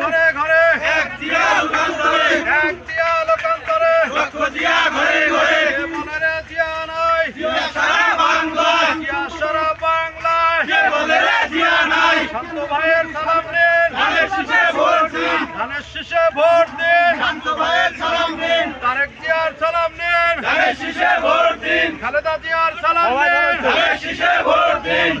ঘরে ঘরে। এক জিয়া লোকান্তরে। এক জিয়া লোকান্তরে। নাই। জিয়া নাই। শান্ত ভাইয়ের সালাম দিন ধানের ভোট দিন। ধানের শীষে ভোট দিন। শান্ত ভাইয়ের সালাম দিন তারেক জিয়ার সালাম দিন ধানের শীষে ভোট দিন। খালেদা জিয়ার সালাম দিন।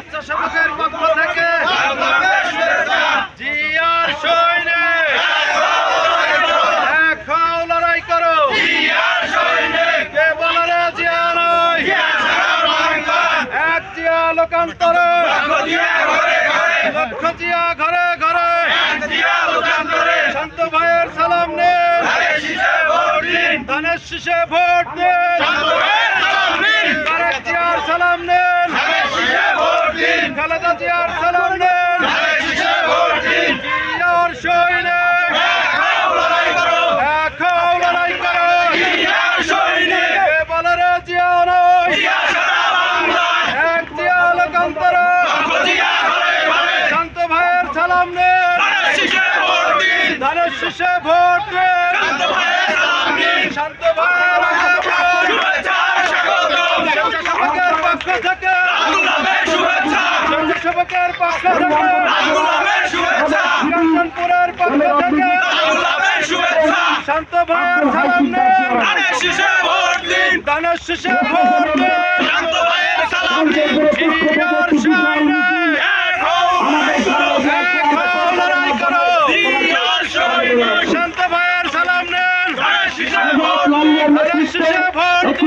স্বেচ্ছাসেবকের পক্ষ থেকে জিয়ার সৈনিক। দেখাও, লড়াই করো। কে বলারে জিয়া নয়। এক জিয়া লোকান্তর। লক্ষ জিয়া ঘরে ঘরে। শান্ত ভাইয়ের ভোট দেন। শেষে ভোট শান্ত পক্ষ থেকে। সভাকার পক্ষ থেকে। পক্ষ থেকে। শান্ত ভাই সামনে দানের শেষে ভোট দিন। দানের শেষে ভোট দিন। ভারত